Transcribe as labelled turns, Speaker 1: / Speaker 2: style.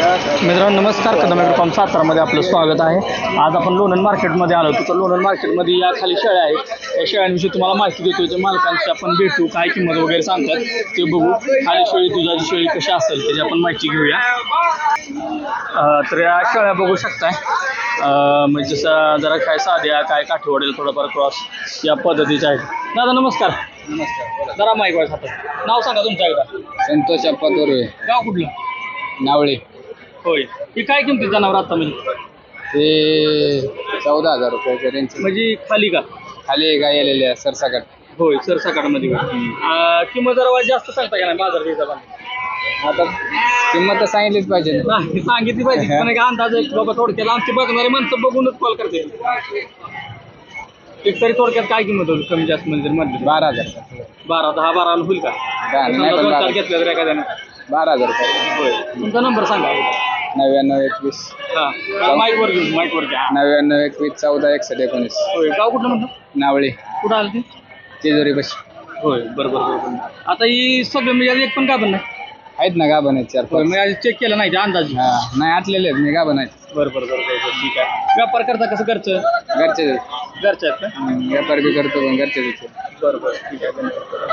Speaker 1: मित्रांनो नमस्कार. कदम ॲग्रोफार्म सातारामध्ये आपलं स्वागत आहे. आज आपण लोणंद मार्केटमध्ये आलो होतो. तर लोणंद मार्केटमध्ये या खाली शेळ्या आहेत. या शेळ्यांविषयी तुम्हाला माहिती देतो त्या मालकांची आपण भेटू काय किंमत वगैरे सांगतात. ते बघू. खाली शेळी दुधाची शेळी कशी असेल त्याची आपण माहिती घेऊया. तर या शेळ्या बघू शकताय. म्हणजे जसं जरा काय साध्या काय काठीवडेल थोडंफार क्रॉस या पद्धतीच्या आहेत. दादा नमस्कार.
Speaker 2: नमस्कार.
Speaker 1: जरा हातात नाव सांगा तुमचं एकदा.
Speaker 2: संतोष अप्पा तोरवे
Speaker 1: गाव कुठलं?
Speaker 2: नावळे.
Speaker 1: होय. ही काय किमती जनावर आता म्हणजे?
Speaker 2: ते चौदा हजार रुपयाच्या रेंज
Speaker 1: म्हणजे खाली का?
Speaker 2: खाली गाय आलेल्या सरसाकट.
Speaker 1: होय सर सकाळमध्ये किंमत जरा वाज जास्त सांगता का नाही बाजार हिशोबाने.
Speaker 2: आता किंमत तर सांगितलीच पाहिजे. ना.
Speaker 1: नाही, सांगितली पाहिजे पण एक अंदाज एक बाबा थोडक्यात आमची बघणारी माणसं बघूनच कॉल करते एक तरी थोडक्यात काय किंमत होईल कमी जास्त म्हणजे मधली?
Speaker 2: बारा हजार
Speaker 1: बारा दहा बारा होईल का?
Speaker 2: नाही
Speaker 1: समजा
Speaker 2: पण
Speaker 1: दोन चार
Speaker 2: बारा.
Speaker 1: घेतल्या तर एखाद्यानं.
Speaker 2: बारा हजार रुपये.
Speaker 1: होय. तुमचा नंबर सांगा.
Speaker 2: नव्याण्णव एकवीस.
Speaker 1: हा. घेऊन घ्या
Speaker 2: नव्याण्णव एकवीस चौदा एकसष्ट एकोणीस.
Speaker 1: होय गाव कुठलं म्हणतो
Speaker 2: नावळे.
Speaker 1: कुठं आलं ते
Speaker 2: तिजोरी बस.
Speaker 1: होय बरोबर बरोबर आता ही सगळं म्हणजे एक पण पण नाही.
Speaker 2: आहेत ना गाभण आहेत चार
Speaker 1: होय
Speaker 2: पाच.
Speaker 1: मी आज चेक केलं नाही ते अंदाज?
Speaker 2: हा नाही आटलेले आहेत मी गाभण आहेत.
Speaker 1: बरं बरं बरं बरं ठीक आहे. व्यापार करता कसं घरचं?
Speaker 2: घरचे
Speaker 1: घरच्या आहेत का?
Speaker 2: व्यापार बी करतो पण घरचे
Speaker 1: बरं बरं ठीक आहे